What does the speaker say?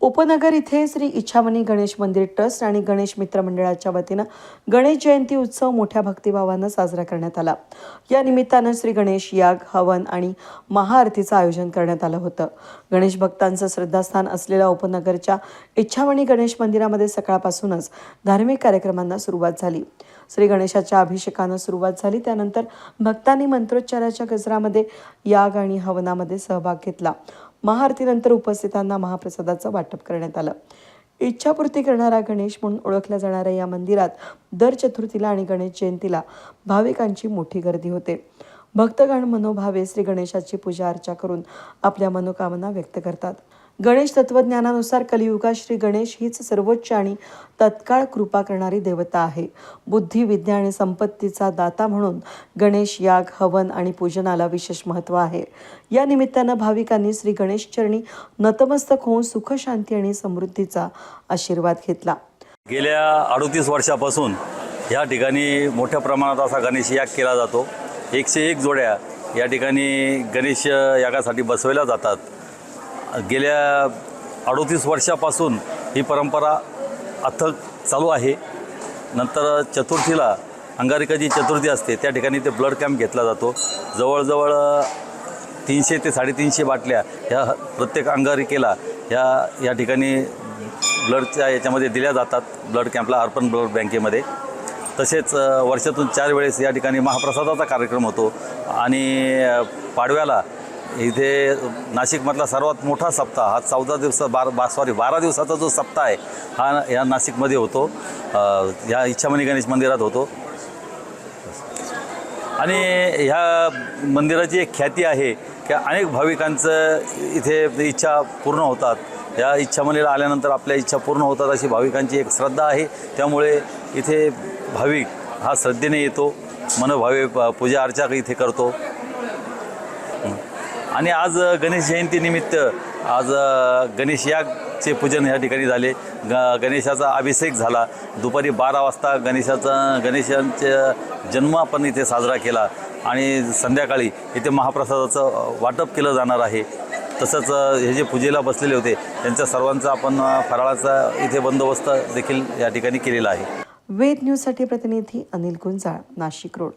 उपनगर इथे श्री इच्छामणी गणेश मंदिर ट्रस्ट आणि गणेश मित्र मंडळाच्या वतीनं गणेश जयंती उत्सव मोठ्या भक्तिभावानं साजरा करण्यात आला. या निमित्तानं श्री गणेश याग हवन आणि महाआरतीचं आयोजन करण्यात आलं होतं. गणेश भक्तांचं श्रद्धास्थान असलेल्या उपनगरच्या इच्छामणी गणेश मंदिरामध्ये सकाळपासूनच धार्मिक कार्यक्रमांना सुरुवात झाली. श्री गणेशाच्या अभिषेकानं सुरुवात झाली. त्यानंतर भक्तांनी मंत्रोच्चाराच्या गजरामध्ये याग आणि हवनामध्ये सहभाग घेतला. महाआरतीनंतर उपस्थितांना महाप्रसादाचं वाटप करण्यात आलं. इच्छापूर्ती करणारा गणेश म्हणून ओळखल्या जाणाऱ्या या मंदिरात दर चतुर्थीला आणि गणेश जयंतीला भाविकांची मोठी गर्दी होते. भक्तगण मनोभावे श्री गणेशाची पूजा अर्चा करून आपल्या मनोकामना व्यक्त करतात. गणेश तत्वज्ञानानुसार कलियुगात श्री गणेश हीच सर्वोच्च आणि तत्काळ कृपा करणारी देवता आहे. बुद्धी विद्या आणि संपत्तीचा दाता म्हणून गणेश याग हवन आणि पूजनाला विशेष महत्त्व आहे. या निमित्तानं भाविकांनी श्री गणेश चरणी नतमस्तक होऊन सुख शांती आणि समृद्धीचा आशीर्वाद घेतला. गेल्या अडतीस वर्षापासून या ठिकाणी मोठ्या प्रमाणात असा गणेश याग केला जातो. एकशे एक जोड्या या ठिकाणी गणेश यागासाठी बसवल्या जातात. गेल्या अडतीस वर्षापासून ही परंपरा अथक चालू आहे. नंतर चतुर्थीला अंगारिकाची चतुर्थी असते त्या ठिकाणी ते ब्लड कॅम्प घेतला जातो. जवळजवळ तीनशे ते साडेतीनशे बाटल्या ह्या प्रत्येक अंगारिकेला ह्या या ठिकाणी ब्लडच्या याच्यामध्ये दिल्या जातात. ब्लड कॅम्पला अर्पण ब्लड बँकेमध्ये. तसेच वर्षातून चार वेळेस या ठिकाणी महाप्रसादाचा कार्यक्रम होतो. आणि पाडव्याला इथे नाशिकमधला सर्वात मोठा सप्ताह हा चौदा दिवसा बारा बा सॉरी बारा दिवसाचा जो सप्ताह आहे हा या नाशिकमध्ये होतो. या इच्छामणी गणेश मंदिरात होतो. आणि ह्या मंदिराची एक ख्याती आहे की अनेक भाविकांचं इथे इच्छा पूर्ण होतात. या इच्छामणीला आल्यानंतर आपल्या इच्छा पूर्ण होतात अशी भाविकांची एक श्रद्धा आहे. त्यामुळे इथे भाविक हा श्रद्धेने येतो मनोभावे प- पूजा अर्चा इथे करतो. आणि आज गणेश जयंतीनिमित्त आज गणेश यागचे पूजन या ठिकाणी झाले. ग गणेशाचा अभिषेक झाला. दुपारी बारा वाजता गणेशाचा गणेशांचा जन्म आपण इथे साजरा केला. आणि संध्याकाळी इथे महाप्रसादाचं वाटप केलं जाणार आहे. तसंच हे जे पूजेला बसलेले होते त्यांच्या सर्वांचा आपण फराळाचा इथे बंदोबस्त देखील या ठिकाणी केलेला आहे. वेद न्यूजसाठी प्रतिनिधी अनिल गुंजाळ नाशिक रोड.